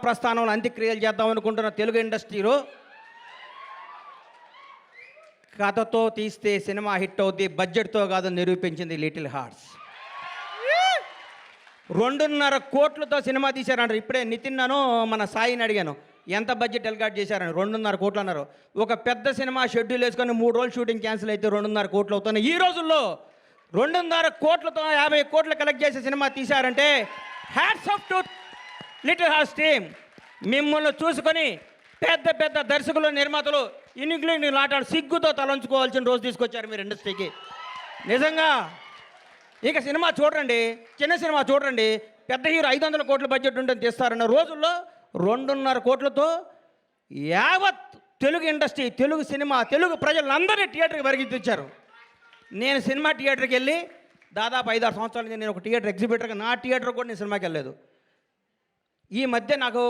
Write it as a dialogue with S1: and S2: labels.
S1: ప్రస్థానంలో అంత్యక్రియలు చేద్దాం అనుకుంటున్న తెలుగు ఇండస్ట్రీలో కథతో తీస్తే సినిమా హిట్ అవుద్ది బడ్జెట్తో కాదు నిరూపించింది లిటిల్ హార్ట్స్. రెండున్నర కోట్లతో సినిమా తీశారంటారు. ఇప్పుడే నితిన్ నను మన సాయిని అడిగాను ఎంత బడ్జెట్ ఎల్గాట్ చేశారని. రెండున్నర కోట్లు అన్నారు. ఒక పెద్ద సినిమా షెడ్యూల్ వేసుకొని మూడు రోజులు షూటింగ్ క్యాన్సిల్ అయితే రెండున్నర కోట్లు అవుతున్నాయి. ఈ రోజుల్లో రెండున్నర కోట్లతో యాభై కోట్లు కలెక్ట్ చేసే cinema తీశారంటే hats off to little hearts team మిమ్మల్ని చూసుకొని పెద్ద పెద్ద దర్శకులు నిర్మాతలు ఇన్నింగ్లీంగ్ లాటాడు సిగ్గుతో తలంచుకోవాల్సిన రోజు తీసుకొచ్చారు మీరు ఇండస్ట్రీకి నిజంగా ఇక సినిమా చూడండి చిన్న సినిమా చూడండి పెద్ద హీరో ఐదు వందల కోట్ల బడ్జెట్ ఉంటుంది తీస్తారన్న రోజుల్లో రెండున్నర కోట్లతో యావత్ తెలుగు ఇండస్ట్రీ తెలుగు సినిమా తెలుగు ప్రజలందరినీ థియేటర్కి పరిగెత్తించారు నేను సినిమా థియేటర్కి వెళ్ళి దాదాపు ఐదారు సంవత్సరాల నుంచి నేను ఒక థియేటర్ ఎగ్జిబిటర్గా నా థియేటర్ కూడా నేను సినిమాకి వెళ్ళలేదు. ఈ మధ్య నాకు